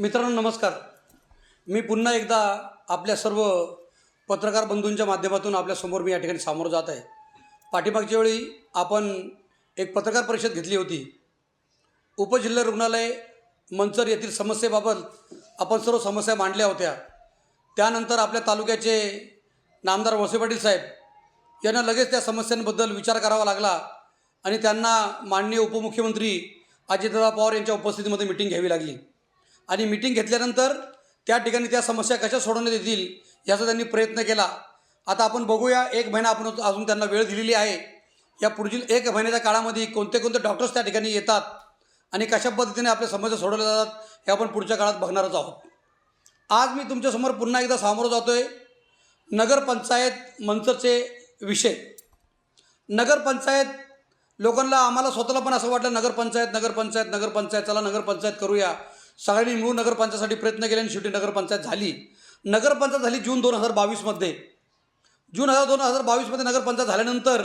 मित्रांनो नमस्कार. मी पुन्हा एकदा आपल्या सर्व पत्रकार बंधूंच्या माध्यमातून आपल्यासमोर मी या ठिकाणी सामोरं जात आहे. पाठीमागच्या वेळी आपण एक पत्रकार परिषद घेतली होती. उपजिल्हा रुग्णालय मंचर येथील समस्येबाबत आपण सर्व समस्या मांडल्या होत्या. त्यानंतर आपल्या तालुक्याचे नामदार वळसे पाटील साहेब यांना लगेच त्या समस्यांबद्दल विचार करावा लागला आणि त्यांना माननीय उपमुख्यमंत्री अजितदादा पवार यांच्या उपस्थितीमध्ये मिटिंग घ्यावी लागली. आणि मिटिंग घेतल्यानंतर त्या ठिकाणी त्या समस्या कशा सोडवण्यात येतील याचा त्यांनी प्रयत्न केला. आता आपण बघूया एक महिना आपण अजून त्यांना वेळ दिलेली आहे. या पुढील एक महिन्याच्या काळामध्ये कोणते कोणते डॉक्टर्स त्या ठिकाणी येतात आणि कशा पद्धतीने आपल्या समस्या सोडवल्या जातात हे आपण पुढच्या काळात बघणारच आहोत. आज मी तुमच्यासमोर पुन्हा एकदा सामोरं जातो आहे नगरपंचायत मंचचे विषय. नगरपंचायत लोकांना आम्हाला स्वतःला पण असं वाटलं नगरपंचायत नगरपंचायत नगरपंचायत चला नगरपंचायत करूया. सगळ्यांनी मिळून नगरपंचायतसाठी प्रयत्न केले आणि शेवटी नगरपंचायत झाली. नगरपंचायत झाली जून दोन हजार बावीसमध्ये. जून हजार दोन हजार बावीसमध्ये नगरपंचायत झाल्यानंतर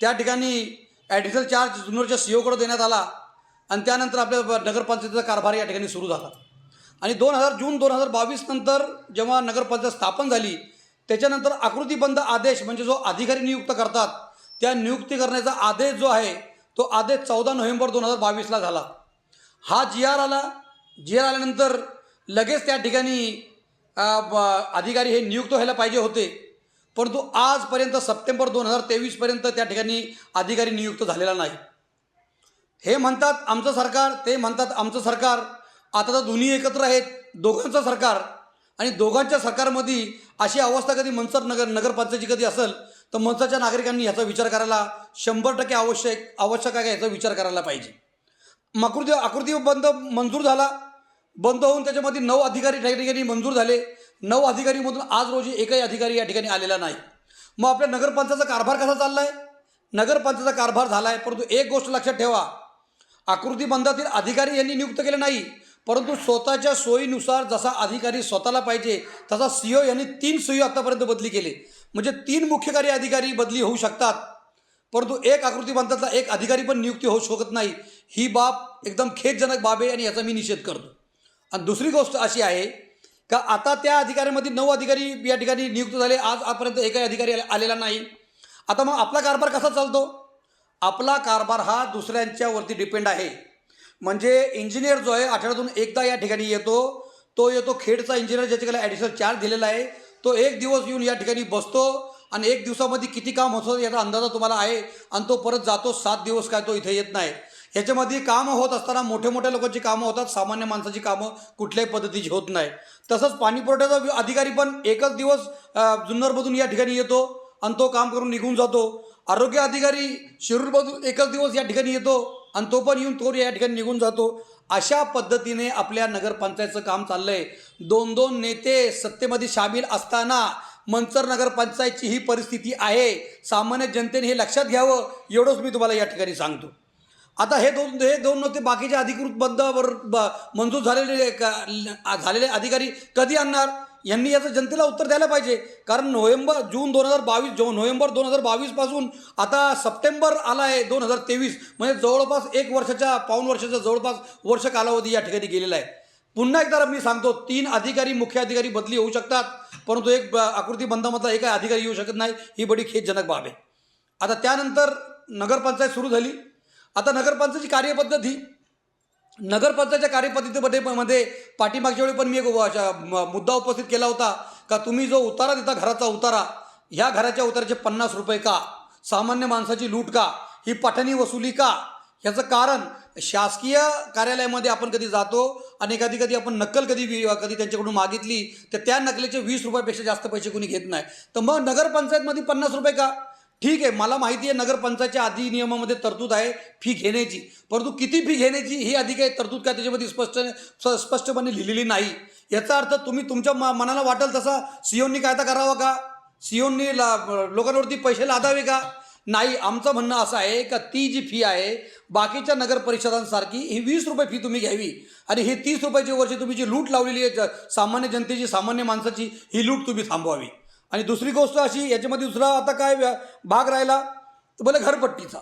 त्या ठिकाणी ॲडिशनल चार्ज जुन्नरच्या सी ओकडे देण्यात आला आणि त्यानंतर आपल्या नगरपंचायतीचा कारभार या ठिकाणी सुरू झाला. आणि दोन हजार जून दोन हजार बावीस नंतर जेव्हा नगरपंचायत स्थापन झाली त्याच्यानंतर आकृतीबंध आदेश म्हणजे जो अधिकारी नियुक्त करतात त्या नियुक्ती करण्याचा आदेश जो आहे तो आदेश चौदा नोव्हेंबर दोन हजार बावीसला झाला. हा जी आर आला. जेल आल्यानंतर लगेच त्या ठिकाणी अधिकारी हे नियुक्त व्हायला पाहिजे होते. परंतु आजपर्यंत सप्टेंबर दोन हजार तेवीसपर्यंत त्या ठिकाणी अधिकारी नियुक्त झालेला नाही. हे म्हणतात आमचं सरकार ते म्हणतात आमचं सरकार. आता तर दोन्ही एकत्र आहेत दोघांचं सरकार. आणि दोघांच्या सरकारमध्ये अशी अवस्था कधी मनसर नगर नगरपालिकेची कधी असेल तर मनसाच्या नागरिकांनी ह्याचा विचार करायला शंभर टक्के आवश्यक आवश्यक आहे याचा विचार करायला पाहिजे. आकृती आकृती बंद मंजूर झाला. बंद होऊन त्याच्यामध्ये नऊ अधिकारी त्या ठिकाणी मंजूर झाले. नऊ अधिकारीमधून आज रोजी एकही अधिकारी या ठिकाणी आलेला नाही. मग आपल्या नगरपंचायतचा कारभार कसा चालला आहे नगरपंचायतचा कारभार झाला आहे परंतु एक गोष्ट लक्षात ठेवा. आकृती बंधातील अधिकारी यांनी नियुक्त केले नाही परंतु स्वतःच्या सोयीनुसार जसा अधिकारी स्वतःला पाहिजे तसा सीओ यांनी तीन सीओ आतापर्यंत बदली केले. म्हणजे तीन मुख्य कार्य अधिकारी बदली होऊ शकतात. परंतु एक आकृती बंधातला एक अधिकारी पण नियुक्ती होऊ शकत नाही. ही बाब एकदम खेदजनक बाब आहे आणि याचा मी निषेध करतो. आणि दुसरी गोष्ट अशी आहे का आता त्या अधिकाऱ्यांमध्ये नऊ अधिकारी या ठिकाणी नियुक्त झाले. आज आजपर्यंत एकही अधिकारी आलेला नाही. आता मग आपला कारभार कसा चालतो? आपला कारभार हा दुसऱ्यांच्यावरती डिपेंड आहे. म्हणजे इंजिनियर जो आहे आठवड्यातून एकदा या ठिकाणी येतो. तो येतो खेडचा इंजिनियर ज्याच्याकडे ॲडिशनल चार्ज दिलेला आहे. तो एक दिवस येऊन या ठिकाणी बसतो आणि एक दिवसामध्ये किती काम होतं याचा अंदाजा तुम्हाला आहे. आणि तो परत जातो. सात दिवस काय तो इथे येत नाही. ह्याच्यामध्ये कामं होत असताना मोठ्या मोठ्या लोकांची कामं होतात सामान्य माणसाची कामं कुठल्याही पद्धतीची होत नाही. तसंच पाणी पुरवठ्याचा अधिकारी पण एकच दिवस जुन्नरमधून या ठिकाणी येतो आणि तो काम करून निघून जातो. आरोग्य अधिकारी शिरूरमधून एकच दिवस या ठिकाणी येतो आणि तो पण येऊन तो या ठिकाणी निघून जातो. अशा पद्धतीने आपल्या नगरपंचायतचं काम चाललंय. दोन दोन नेते सत्तेमध्ये सामील असताना मंचर नगरपंचायतची ही परिस्थिती आहे. सामान्य जनतेने हे लक्षात घ्यावं. एवढंच मी तुम्हाला या ठिकाणी सांगतो. आता हे दोन हे दोन नव्हते बाकीच्या अधिकृत बंदावर ब- मंजूर झालेले झालेले अधिकारी कधी आणणार? यांनी याचं जनतेला उत्तर द्यायला पाहिजे. कारण नोव्हेंबर जून दोन हजार बावीस जो नोव्हेंबर दोन हजार बावीसपासून आता सप्टेंबर आला आहे दोन हजार तेवीस. म्हणजे जवळपास एक वर्षाच्या पाऊण वर्षाच्या जवळपास वर्ष कालावधी या ठिकाणी गेलेला आहे. पुन्हा एकदा मी सांगतो तीन अधिकारी मुख्य अधिकारी बदली होऊ शकतात. परंतु एक आकृती बंदामधला एकही अधिकारी येऊ शकत नाही. ही बडी खेदजनक बाब आहे. आता त्यानंतर नगरपंचायत सुरू झाली. आता नगरपंचायतची कार्यपद्धत. ही नगरपंचायतच्या कार्यपद्धतीमध्ये मध्ये पाठीमागच्या वेळी पण मी एक अशा मुद्दा उपस्थित केला होता का तुम्ही जो उतारा देता घराचा उतारा ह्या घराच्या उताराचे पन्नास रुपये का? सामान्य माणसाची लूट का? ही पठणी वसुली का? ह्याचं कारण शासकीय कार्यालयामध्ये आपण कधी जातो आणि कधी कधी आपण नक्कल कधी कधी त्यांच्याकडून मागितली तर त्या नकलेचे वीस रुपयापेक्षा जास्त पैसे कोणी घेत नाही. तर मग नगरपंचायतमध्ये पन्नास रुपये का? ठीक आहे मला माहिती आहे नगरपंचायतच्या अधिनियमामध्ये तरतूद आहे फी घेण्याची. परंतु किती फी घेण्याची ही अधिक आहे तरतूद काय त्याच्यामध्ये स्पष्ट स्पष्टपणे लिहिलेली नाही. याचा अर्थ तुम्ही तुमच्या म- मनाला वाटेल तसा सीओनी कायदा करावा का? सीओनी ला लोकांवरती पैसे लादावे का? नाही आमचं म्हणणं असं आहे का ती जी फी आहे बाकीच्या नगर परिषदांसारखी ही वीस रुपये फी तुम्ही घ्यावी. आणि हे तीस रुपयाची वर्षी तुम्ही जी लूट लावलेली आहे सामान्य जनतेची सामान्य माणसाची ही लूट तुम्ही थांबवावी. आणि दुसरी गोष्ट अशी याच्यामध्ये दुसरा आता काय भाग राहिला? तर बोला घरपट्टीचा.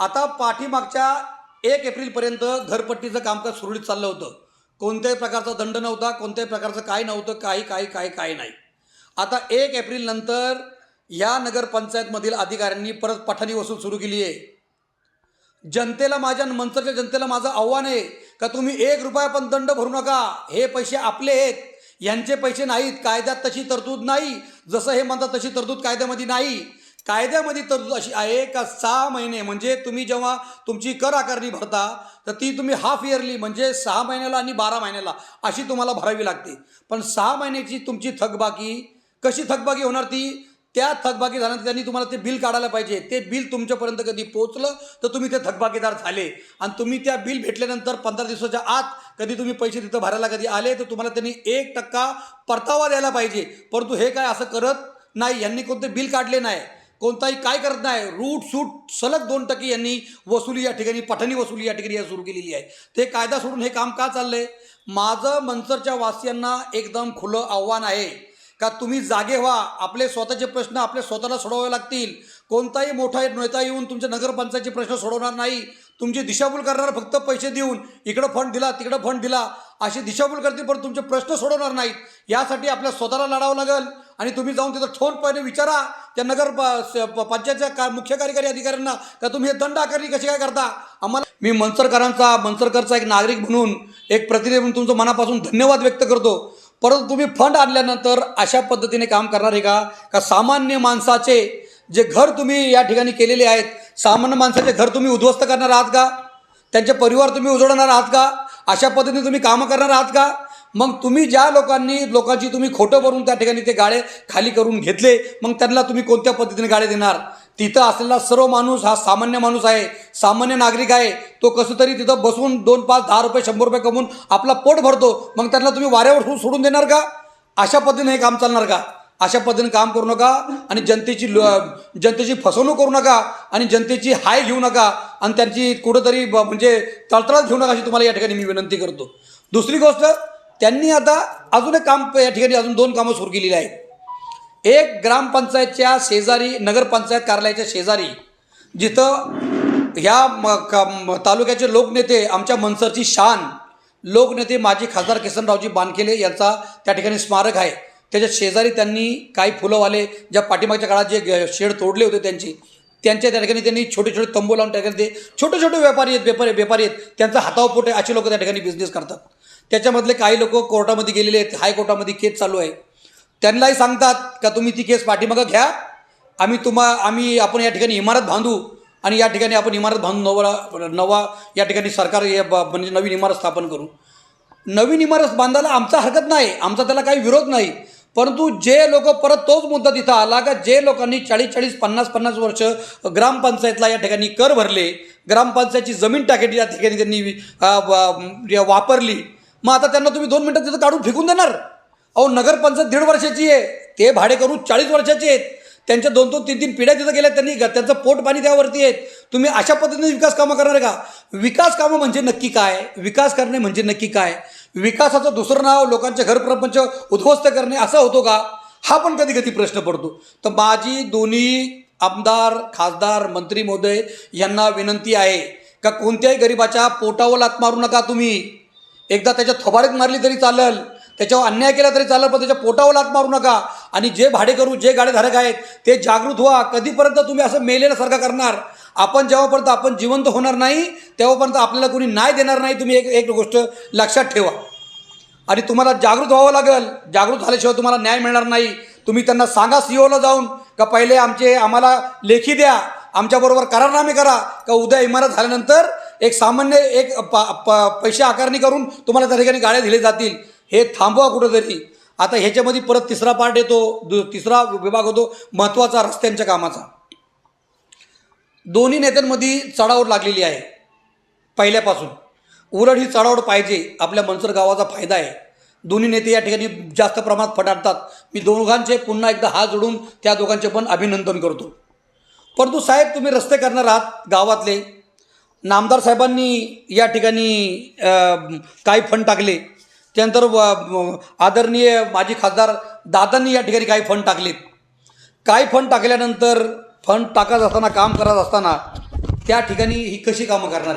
आता पाठीमागच्या एक एप्रिलपर्यंत घरपट्टीचं कामकाज सुरळीत चाललं होतं. कोणत्याही प्रकारचा दंड नव्हता कोणत्याही प्रकारचं काय नव्हतं काही काही काही काही नाही. आता एक एप्रिल नंतर या नगरपंचायतमधील अधिकाऱ्यांनी परत पठाणी वसूल सुरू केली आहे. जनतेला माझ्या मंचरच्या जनतेला माझं आव्हान आहे का तुम्ही एक रुपया पण दंड भरू नका? हे पैसे आपले आहेत. यांचे पैसे नाहीत कायद्यात तशी तरतूद नाही. जसं हे म्हणतात तशी तरतूद कायद्यामध्ये नाही. कायद्यामध्ये तरतूद अशी आहे का सहा महिने म्हणजे तुम्ही जेव्हा तुमची कर आकारणी भरता तर ती तुम्ही हाफ इयरली म्हणजे सहा महिन्याला आणि बारा महिन्याला अशी तुम्हाला भरावी लागते. पण सहा महिन्याची तुमची थकबाकी कशी थकबाकी होणार ती? त्या थकबाकी झाल्यानंतर त्यांनी तुम्हाला ते बिल काढायला पाहिजे. ते बिल तुमच्यापर्यंत कधी पोहोचलं तर तुम्ही ते थकबाकीदार झाले. आणि तुम्ही त्या बिल भेटल्यानंतर पंधरा दिवसाच्या आत कधी तुम्ही पैसे तिथं भरायला कधी आले तर तुम्हाला त्यांनी एक टक्का परतावा द्यायला पाहिजे. परंतु हे काय असं करत नाही. यांनी कोणते बिल काढले नाही. कोणताही काय करत नाही. रूट सूट सलग दोन टक्के यांनी वसुली या ठिकाणी पठणी वसुली या ठिकाणी सुरू केलेली आहे. ते कायदा सोडून हे काम का चाललं आहे माझं मनसरच्या वासियांना एकदम खुलं आव्हान आहे. का तुम्ही जागे व्हा. आपले स्वतःचे प्रश्न आपले स्वतःला सोडवावे लागतील. कोणताही मोठा नेता येऊन तुमच्या नगरपंचायतचे प्रश्न सोडवणार नाही. तुमची दिशाभूल करणार फक्त पैसे देऊन इकडं फंड दिला तिकडं फंड दिला अशी दिशाभूल करतील पण तुमचे प्रश्न सोडवणार नाहीत. यासाठी आपल्या स्वतःला लढावं लागेल. आणि तुम्ही जाऊन तिथं ठोनपणे विचारा. त्या नगर प- पंचायतच्या का मुख्य कार्यकारी अधिकाऱ्यांना का तुम्ही हे दंड आकारणी कशी काय करता? आम्हाला मी मनसरकरांचा मनसरकरचा एक नागरिक म्हणून एक प्रतिनिधी म्हणून तुमचं मनापासून धन्यवाद व्यक्त करतो. परंतु तुम्ही फंड आणल्यानंतर अशा पद्धतीने काम करणार आहे का? का सामान्य माणसाचे जे घर तुम्ही या ठिकाणी केलेले आहेत सामान्य माणसाचे घर तुम्ही उद्ध्वस्त करणार आहात का? त्यांचे परिवार तुम्ही उजळणार आहात का? अशा पद्धतीने तुम्ही कामं करणार आहात का? मग तुम्ही ज्या लोकांनी लोकांची तुम्ही खोटं भरून त्या ठिकाणी ते गाळे खाली करून घेतले मग त्यांना तुम्ही कोणत्या पद्धतीने गाळे देणार? तिथं असलेला सर्व माणूस हा सामान्य माणूस आहे सामान्य नागरिक आहे तो कसं तरी तिथं बसून दोन पाच दहा रुपये शंभर रुपये कमवून आपला पोट भरतो मग त्यांना तुम्ही वाऱ्यावर सोडून देणार का? अशा पद्धतीने हे काम चालणार का? अशा पद्धतीने काम करू नका आणि जनतेची लो- जनतेची फसवणूक करू नका आणि जनतेची हाय घेऊ नका आणि त्यांची कुठंतरी ब- म्हणजे तळतळात घेऊ नका अशी तुम्हाला या ठिकाणी मी विनंती करतो. दुसरी गोष्ट त्यांनी आता अजून एक काम या ठिकाणी अजून दोन कामं सुरू केलेली आहेत. एक ग्रामपंचायतच्या शेजारी नगरपंचायत कार्यालयाच्या शेजारी जिथं ह्या म- क- तालुक्याचे लोकनेते आमच्या मनसरची शान लोकनेते माजी खासदार किसनरावजी बानखेले यांचा त्या ठिकाणी स्मारक आहे. त्याच्या शेजारी त्यांनी काही फुलंवाले ज्या पाठीमागच्या काळात जे शेड तोडले होते त्यांचे त्यांच्या त्या ठिकाणी त्यांनी छोटे छोटे तंबू लावून त्या ठिकाणी ते छोटे छोटे व्यापारी आहेत व्यापारी व्यापारी आहेत त्यांचा हातावर आहे असे लोक त्या ठिकाणी बिझनेस करतात. त्याच्यामधले काही लोक कोर्टामध्ये गेलेले आहेत हायकोर्टामध्ये केस चालू आहे. त्यांनाही सांगतात का तुम्ही ती केस पाठीमागं घ्या. आम्ही तुम्हा आम्ही आपण या ठिकाणी इमारत बांधू आणि या ठिकाणी आपण इमारत बांधून नवा नवा या ठिकाणी सरकार म्हणजे नवीन इमारत स्थापन करू. नवीन इमारत बांधायला आमचा हरकत नाही आमचा त्याला काही विरोध नाही. परंतु जे लोक परत तोच मुद्दा तिथं आला का जे लोकांनी चाळीस चाळीस पन्नास पन्नास वर्ष ग्रामपंचायतला या ठिकाणी कर भरले ग्रामपंचायतची जमीन टाकेटी या ठिकाणी त्यांनी वापरली मग आता त्यांना तुम्ही दोन मिनटात तिथं काढून फेकून देणार. अहो नगरपंचायत दीड वर्षाची आहे. ते भाडेकरून चाळीस वर्षाचे आहेत. त्यांच्या दोन दोन तीन तीन पिढ्या तिथं गेल्या त्यांनी ग- त्यांचं पोट पाणी त्यावरती आहेत तुम्ही अशा पद्धतीने विकास कामं करणार आहे का? विकास कामं म्हणजे नक्की काय? विकास करणे म्हणजे नक्की काय? विकासाचं दुसरं नाव लोकांचे घरप्रपंच उद्ध्वस्त करणे असा होतो का? हा पण कधी कधी प्रश्न पडतो. तर माझी दोन्ही आमदार खासदार मंत्री महोदय यांना विनंती आहे का कोणत्याही गरिबाच्या पोटावर लात मारू नका तुम्ही. एकदा त्याच्या थोबाडीत मारली तरी चालेल. त्याच्यावर अन्याय केला तरी चालेल पण त्याच्या पोटावर लात मारू नका. आणि जे भाडे करू जे गाडेधारक आहेत ते जागृत व्हा. कधीपर्यंत तुम्ही असं मेलेल्यासारखं करणार? आपण जेव्हापर्यंत आपण जिवंत होणार नाही तेव्हापर्यंत आपल्याला कोणी न्याय देणार नाही तुम्ही एक एक गोष्ट लक्षात ठेवा. आणि तुम्हाला जागृत व्हावं लागेल. जागृत झाल्याशिवाय तुम्हाला न्याय मिळणार नाही. तुम्ही त्यांना सांगा सीओला जाऊन का पहिले आमचे आम्हाला लेखी द्या. आमच्याबरोबर करारनामे करा. का उद्या इमारत झाल्यानंतर एक सामान्य एक प प पैसे आकारणी करून तुम्हाला त्या ठिकाणी गाड्या दिले जातील. हे थांबवा कुठंतरी. आता ह्याच्यामध्ये परत तिसरा पार्ट येतो दु तिसरा विभाग होतो महत्त्वाचा रस्त्यांच्या कामाचा. दोन्ही नेत्यांमध्ये चढाओढ लागलेली आहे पहिल्यापासून. उलट ही चढाओढ पाहिजे आपल्या मनसर गावाचा फायदा आहे. दोन्ही नेते या ठिकाणी जास्त प्रमाणात फटाडतात. मी दोघांचे पुन्हा एकदा हात जोडून त्या दोघांचे पण अभिनंदन करतो. परंतु साहेब तुम्ही रस्ते करणार आहात गावातले. नामदार साहेबांनी या ठिकाणी काही फंड टाकले. त्यानंतर व- आदरणीय माजी खासदार दादांनी या ठिकाणी काही फंड टाकलेत. काही फंड टाकल्यानंतर फंड टाकत असताना काम करत असताना त्या ठिकाणी ही कशी कामं करणार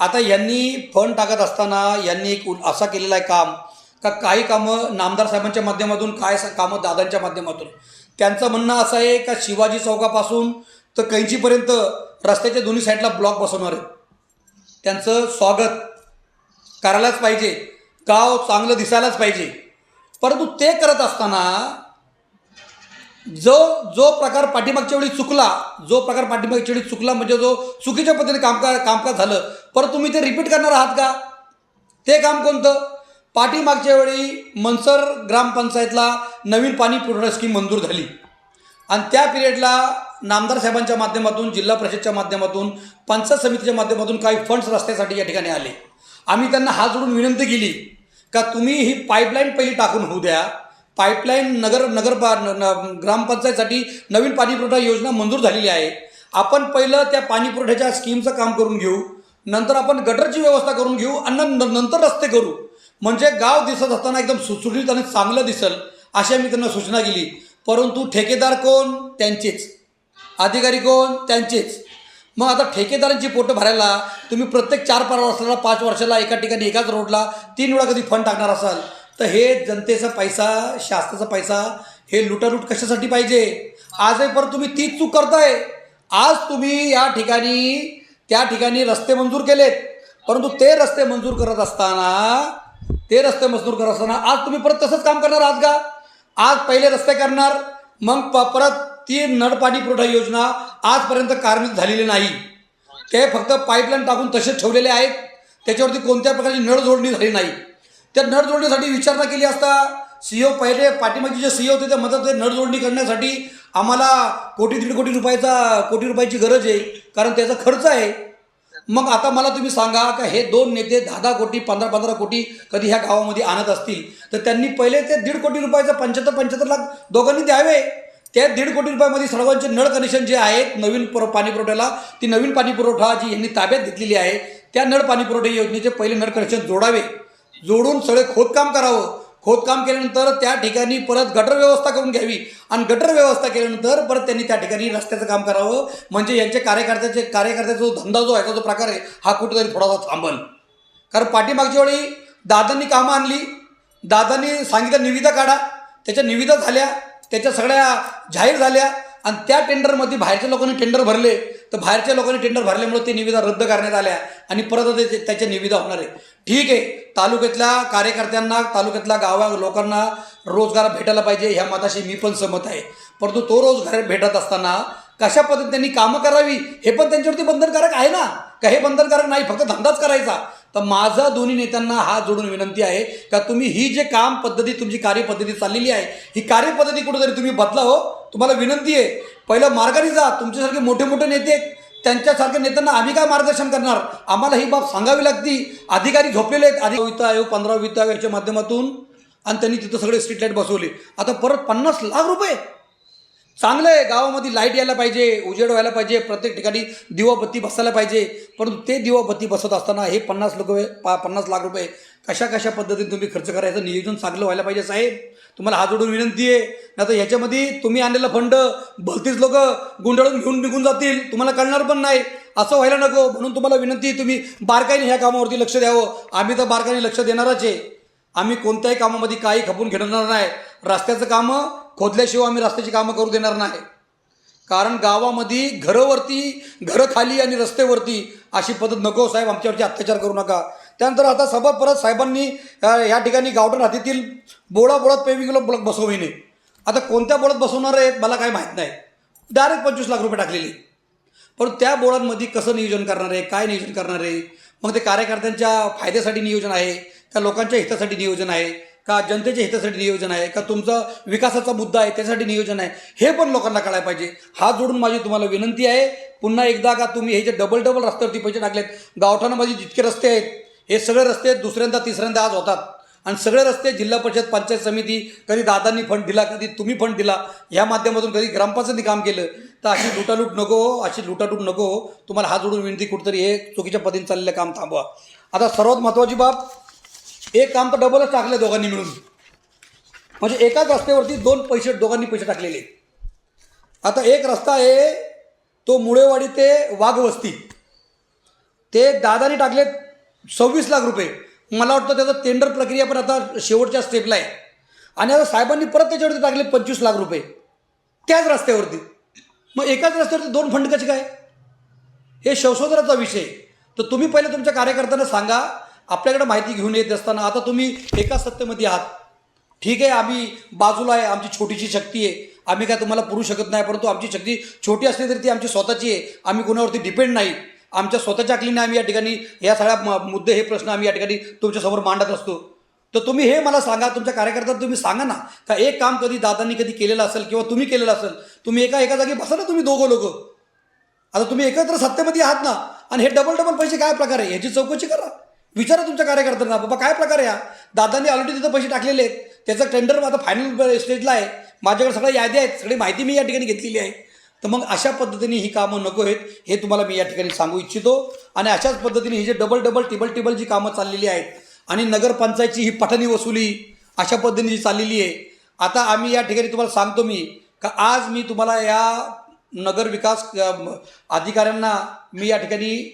आता यांनी फंड टाकत असताना यांनी एक असा केलेला आहे काम का काही कामं नामदार साहेबांच्या माध्यमातून काय कामं दादांच्या माध्यमातून? त्यांचं म्हणणं असं आहे का शिवाजी चौकापासून तर कैंचीपर्यंत रस्त्याच्या दोन्ही साईडला ब्लॉक बसवणार आहेत. त्यांचं स्वागत करायलाच पाहिजे. गाव चांगलं दिसायलाच पाहिजे. परंतु ते करत असताना जो जो प्रकार पाठीमागच्या वेळी चुकला जो प्रकार पाठीमागच्या वेळी चुकला म्हणजे जो चुकीच्या पद्धतीने कामकाज कामकाज झालं. परत तुम्ही ते रिपीट करणार आहात का? ते काम कोणतं? पाठीमागच्या वेळी मनसर ग्रामपंचायतला नवीन पाणी पुरवठा स्कीम मंजूर झाली. आणि त्या पिरियडला नामदार साहेबांच्या माध्यमातून जिल्हा परिषदच्या माध्यमातून पंचायत समितीच्या माध्यमातून काही फंड्स रस्त्यासाठी या ठिकाणी आले. आम्ही त्यांना हात जोडून विनंती केली का तुम्ही ही पाईपलाईन पहिली टाकून होऊ द्या. पाईपलाईन नगर नगरपा न- ग्रामपंचायतसाठी नवीन पाणीपुरवठा योजना मंजूर झालेली आहे. आपण पहिलं त्या पाणीपुरवठ्याच्या स्कीमचं काम करून घेऊ. नंतर आपण गटरची व्यवस्था करून घेऊ आणि नंतर रस्ते करू. म्हणजे गाव दिसत असताना एकदम सुटसुटीत आणि चांगलं दिसल अशी आम्ही त्यांना सूचना केली. परंतु ठेकेदार कोण? त्यांचेच. अधिकारी कोण? त्यांचेच. मग आता ठेकेदारांची पोटं भरायला तुम्ही प्रत्येक चार पाच वर्षाला पाच वर्षाला एका ठिकाणी एकाच रोडला तीन वेळा कधी फंड टाकणार असाल तर हे जनतेचा पैसा शासनाचा पैसा हे लुटालूट कशासाठी पाहिजे? आजही परत तुम्ही तीच चूक करताय. आज तुम्ही या ठिकाणी त्या ठिकाणी रस्ते मंजूर केलेत. परंतु ते रस्ते मंजूर करत असताना ते रस्ते मंजूर करत असताना आज तुम्ही परत तसंच काम करणार आज का? आज पहिले रस्ते करणार मग प परत ती नळपाणी पुरवठा योजना आजपर्यंत कार्यान्वित झालेली नाही. ते फक्त पाईपलाईन टाकून तसेच ठेवलेले आहेत. त्याच्यावरती कोणत्या प्रकारची नळ जोडणी झाली नाही. त्या नळ जोडणीसाठी विचारणा केली असता सी ओ पहिले पाठीमागचे जे सी होते ते मदत ते नळ जोडणी करण्यासाठी आम्हाला कोटी दीड कोटी रुपयाचा कोटी रुपयाची गरज आहे कारण त्याचा खर्च आहे. मग आता मला तुम्ही सांगा का हे दोन नेते दहा दहा कोटी पंधरा पंधरा कोटी कधी ह्या गावामध्ये आणत असतील? तर त्यांनी पहिले ते दीड कोटी रुपयाचं पंच्याहत्तर पंच्याहत्तर लाख दोघांनी द्यावे. त्या दीड कोटी रुपयामध्ये सर्वांचे नळ कनेक्शन जे आहेत नवीन पुर पाणी पुरवठ्याला ती नवीन पाणी पुरवठा जी यांनी ताब्यात घेतलेली आहे त्या नळ पाणी पुरवठा योजनेचे पहिले नळ कनेक्शन जोडावे. जोडून सगळे खोदकाम करावं. खोदकाम केल्यानंतर त्या ठिकाणी परत गटर व्यवस्था करून घ्यावी. आणि गटर व्यवस्था केल्यानंतर परत त्यांनी त्या ठिकाणी रस्त्याचं काम करावं. म्हणजे यांच्या कार्यकर्त्याचे कार्यकर्त्याचा जो धंदा जो आहे जो प्रकार आहे हा कुठेतरी थोडासा थांबल. कारण पाठीमागच्या वेळी दादांनी कामं आणली. दादांनी सांगितलं निविदा काढा. त्याच्या निविदा झाल्या. त्याच्या सगळ्या जाहीर झाल्या आणि त्या टेंडरमध्ये बाहेरच्या लोकांनी टेंडर भरले. तर बाहेरच्या लोकांनी टेंडर भरल्यामुळे ते निविदा रद्द करण्यात आल्या आणि परत त्याच्या निविदा होणार आहे ठीक आहे. तालुक्यातल्या कार्यकर्त्यांना तालुक्यातल्या गावा लोकांना रोजगार भेटायला पाहिजे ह्या मताशी मी पण सहमत आहे. परंतु तो रोजगार भेटत असताना कशा पद्धतीने त्यांनी कामं करावी हे पण त्यांच्यावरती बंधनकारक आहे ना? का हे बंधनकारक नाही फक्त धंदाच करायचा? तर माझा दोन्ही नेत्यांना हात जोडून विनंती आहे का तुम्ही ही जे काम पद्धती तुमची कार्यपद्धती चाललेली आहे ही कार्यपद्धती कुठेतरी तुम्ही बदला हो. तुम्हाला विनंती आहे पहिलं मार्गाने जा. तुमच्यासारखे मोठे मोठे नेते त्यांच्यासारख्या नेत्यांना आम्ही काय मार्गदर्शन करणार? आम्हाला ही बाब सांगावी लागती. अधिकारी झोपलेले आहेत. आधी वित्त आयोग पंधरा वित्त आयोगाच्या माध्यमातून आणि त्यांनी तिथं सगळे स्ट्रीट लाइट बसवले. आता परत पन्नास लाख रुपये चांगलं आहे गावामध्ये लाइट यायला पाहिजे उजेड व्हायला पाहिजे प्रत्येक ठिकाणी दिवाबत्ती बसायला पाहिजे. परंतु ते दिवाबत्ती बसत असताना हे पन्नास लोक पा पन्नास लाख रुपये कशा कशा पद्धतीने तुम्ही खर्च करायचं नियोजन चांगलं व्हायला पाहिजे साहेब. तुम्हाला हात जोडून विनंती आहे. नाही तर ह्याच्यामध्ये तुम्ही आणलेलं फंड भलतीच लोक गुंडाळून घेऊन निघून जातील. तुम्हाला कळणार पण नाही. असं व्हायला नको. म्हणून तुम्हाला विनंती आहे तुम्ही बारकाईने ह्या कामावरती लक्ष द्यावं. आम्ही तर बारकाईने लक्ष देणारच आहे. आम्ही कोणत्याही कामामध्ये काही खपून घेणार नाही. रस्त्याचं कामं खोदल्याशिवाय आम्ही रस्त्याची कामं करू देणार नाही. कारण गावामध्ये घरंवरती घरं खाली आणि रस्त्यावरती अशी पद्धत नको साहेब आमच्यावरती अत्याचार करू नका. त्यानंतर आता सभा परत साहेबांनी या ठिकाणी गावठण हातीतील बोळा बोळात पेविंगला ब्लॉक बसविणे आता कोणत्या बोळात बसवणार आहेत मला काही माहीत नाही. डायरेक्ट पंचवीस लाख रुपये टाकलेली. पण त्या बोळांमध्ये कसं नियोजन करणार आहे काय नियोजन करणार आहे? मग ते कार्यकर्त्यांच्या फायद्यासाठी नियोजन आहे का लोकांच्या हितासाठी नियोजन आहे. का जनतेच्या हितासाठी नियोजन आहे का तुमचा विकासाचा मुद्दा आहे त्यासाठी नियोजन आहे हे पण लोकांना कळायला पाहिजे. हात जोडून माझी तुम्हाला विनंती आहे पुन्हा एकदा का तुम्ही हे जे डबल डबल रस्त्यावरती पैसे टाकलेत गावठाणामध्ये जितके रस्ते आहेत हे सगळे रस्ते दुसऱ्यांदा तिसऱ्यांदा आज होतात. आणि सगळे रस्ते जिल्हा परिषद पंचायत समिती कधी दादांनी फंड दिला कधी तुम्ही फंड दिला या माध्यमातून कधी ग्रामपंचायतनी काम केलं तर अशी लुटालूट नको हो, अशी लुटालूट नको हो. तुम्हाला हात जोडून विनंती कुठंतरी हे चुकीच्या पद्धतीने चाललेलं काम थांबवा. आता सर्वात महत्त्वाची बाब एक काम तर डबलच टाकलं दोघांनी मिळून. म्हणजे एकाच रस्त्यावरती दोन पैसे दोघांनी पैसे टाकलेले. आता एक रस्ता आहे तो मुळेवाडी ते वाघवस्ती. ते दादानी टाकले सव्वीस लाख रुपये. मला वाटतं त्याचं टेंडर प्रक्रिया पण आता शेवटच्या स्टेपला आहे. आणि आता साहेबांनी परत त्याच्यावरती टाकले पंचवीस लाख रुपये. त्याच रस्त्यावरती. मग एकाच रस्त्यावरती दोन फंड कसे काय? हे संशोधनाचा विषय. तर तुम्ही पहिले तुमच्या कार्यकर्त्यांना सांगा आपल्याकडे माहिती घेऊन येत असताना आता तुम्ही एका सत्तेमध्ये आहात. ठीक आहे आम्ही बाजूला आहे आमची छोटीशी शक्ती आहे. आम्ही काय तुम्हाला पुरू शकत नाही परंतु आमची शक्ती छोटी असली तरी ती आमची स्वतःची आहे. आम्ही कोणावरती डिपेंड नाही. आमच्या स्वतःच्या अकलीने आम्ही या ठिकाणी या सगळ्या म- मुद्दे हे प्रश्न आम्ही या ठिकाणी तुमच्यासमोर मांडत असतो. तर तुम्ही हे मला सांगा तुमच्या कार्यकर्त्यांना तुम्ही सांगा ना का एक काम कधी दादांनी कधी केलेलं असेल किंवा तुम्ही केलेलं असेल तुम्ही एका एका जागी बसा ना तुम्ही दोघं लोक. आता तुम्ही एकत्र सत्तेमध्ये आहात ना आणि हे डबल डबल पैसे काय प्रकार आहे? ह्याची चौकशी करा. विचारा तुमच्या कार्यकर्त्यांना बाबा काय प्रकार आहे हा? दादांनी ऑलरेडी तिथं पैसे टाकलेले आहेत. त्याचं टेंडर माझं फायनल स्टेजला आहे. माझ्याकडे सगळ्या यादी आहेत. सगळी माहिती मी या ठिकाणी घेतलेली आहे. तर मग अशा पद्धतीने ही कामं नको आहेत हे तुम्हाला मी या ठिकाणी सांगू इच्छितो. आणि अशाच पद्धतीने ही जे डबल डबल टिबल टिबल जी कामं चाललेली आहेत आणि नगरपंचायतची ही पठणी वसुली अशा पद्धतीने जी चाललेली आहे. आता आम्ही या ठिकाणी तुम्हाला सांगतो मी का आज मी तुम्हाला या नगर विकास अधिकाऱ्यांना मी या ठिकाणी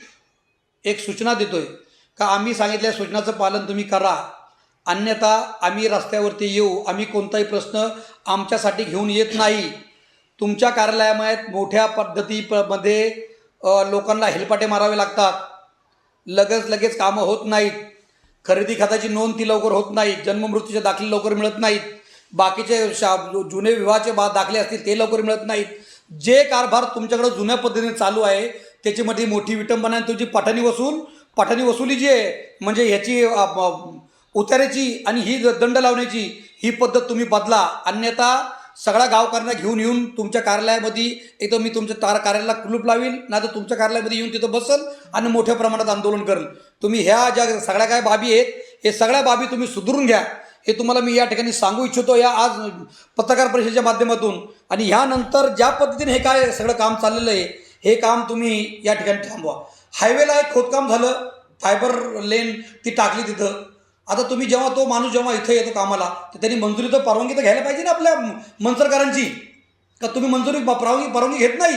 एक सूचना देतो आहे का आम्ही सांगितल्या सूचनाचं पालन तुम्ही करा. अन्यथा आम्ही रस्त्यावरती येऊ. आम्ही कोणताही प्रश्न आमच्यासाठी घेऊन येत नाही. तुमच्या कार्यालयामध्ये मोठ्या पद्धतीमध्ये अ, लोकांना हेलपाटे मारावे लागतात. लगेच लगेच कामं होत नाहीत. खरेदी खात्याची नोंद ती लवकर होत नाही जन्ममृत्यूचे दाखले लवकर मिळत नाहीत. बाकीचे शा जुने विवाहाचे बा दाखले असतील ते लवकर मिळत नाहीत. जे कारभार तुमच्याकडं जुन्या पद्धतीने चालू आहे त्याच्यामध्ये मोठी विटंबना तुमची पठणी वसूल पठाणी वसुली जी आहे म्हणजे ह्याची उतारायची आणि ही दंड लावण्याची ही पद्धत तुम्ही बदला. अन्यथा सगळा गावकऱ्यांना घेऊन येऊन तुमच्या कार्यालयामध्ये इथं मी तुमच्या तार कार्यालयाला कुलूप लावील नाही तर तुमच्या कार्यालयामध्ये येऊन तिथं बसल आणि मोठ्या प्रमाणात आंदोलन करेल. तुम्ही ह्या ज्या सगळ्या काय बाबी आहेत हे सगळ्या बाबी तुम्ही सुधारून घ्या. हे तुम्हाला मी या ठिकाणी सांगू इच्छितो या आज पत्रकार परिषदेच्या माध्यमातून. आणि ह्यानंतर ज्या पद्धतीने हे काय सगळं काम चाललेलं आहे हे काम तुम्ही या ठिकाणी थांबवा. हायवेला एक खोदकाम झालं फायबर लेन ती टाकली तिथं. आता तुम्ही जेव्हा तो माणूस जेव्हा इथं येतो कामाला तर त्यांनी मंजुरी तर परवानगी तर घ्यायला पाहिजे ना आपल्या मनसरकरांची. का तुम्ही मंजुरी परवानगी परवानगी घेत नाही?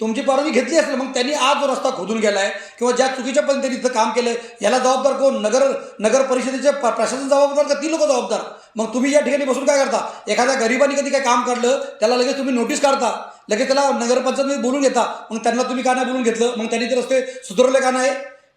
तुमची परवानगी घेतली असेल मग त्यांनी आज जो रस्ता खोदून गेला आहे किंवा ज्या चुकीच्या पद्धतीने इथं काम केलं याला जबाबदार कोण? नगर नगर परिषदेचे प- प्रशासन जबाबदार का ती लोक जबाबदार? मग तुम्ही या ठिकाणी बसून काय करता? एखाद्या गरिबाने कधी काय काम काढलं त्याला लगेच तुम्ही नोटीस काढता. लगेच त्याला नगरपंचायतमध्ये बोलून घेता. मग त्यांना तुम्ही का नाही बोलून घेतलं? मग त्यांनी ते रस्ते सुधारले का नाही?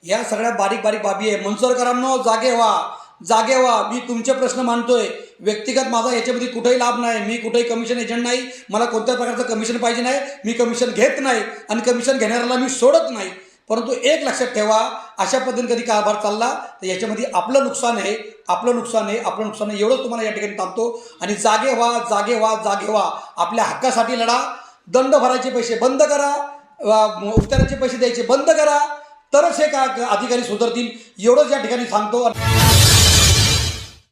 या सगळ्या बारीक बारीक बाबी आहे. मनसरकरांनो जागे व्हा. जागे व्हा. मी तुमचे प्रश्न मानतोय व्यक्तिगत माझा याच्यामध्ये कुठेही लाभ नाही. मी कुठेही कमिशन एजंट नाही. मला कोणत्या प्रकारचं कमिशन पाहिजे नाही. मी कमिशन घेत नाही आणि कमिशन घेणाऱ्याला मी सोडत नाही. परंतु एक लक्षात ठेवा अशा पद्धतीने कधी कारभार चालला तर याच्यामध्ये आपलं नुकसान आहे. आपलं नुकसान आहे. आपलं नुकसान आहे. एवढंच तुम्हाला या ठिकाणी थांबतो. आणि जागे व्हा जागे व्हा जागे व्हा. आपल्या हक्कासाठी लढा. दंड भरायचे पैसे बंद करा. उपचाराचे पैसे द्यायचे बंद करा. तरच हे का अधिकारी सुधारतील? एवढंच या ठिकाणी सांगतो.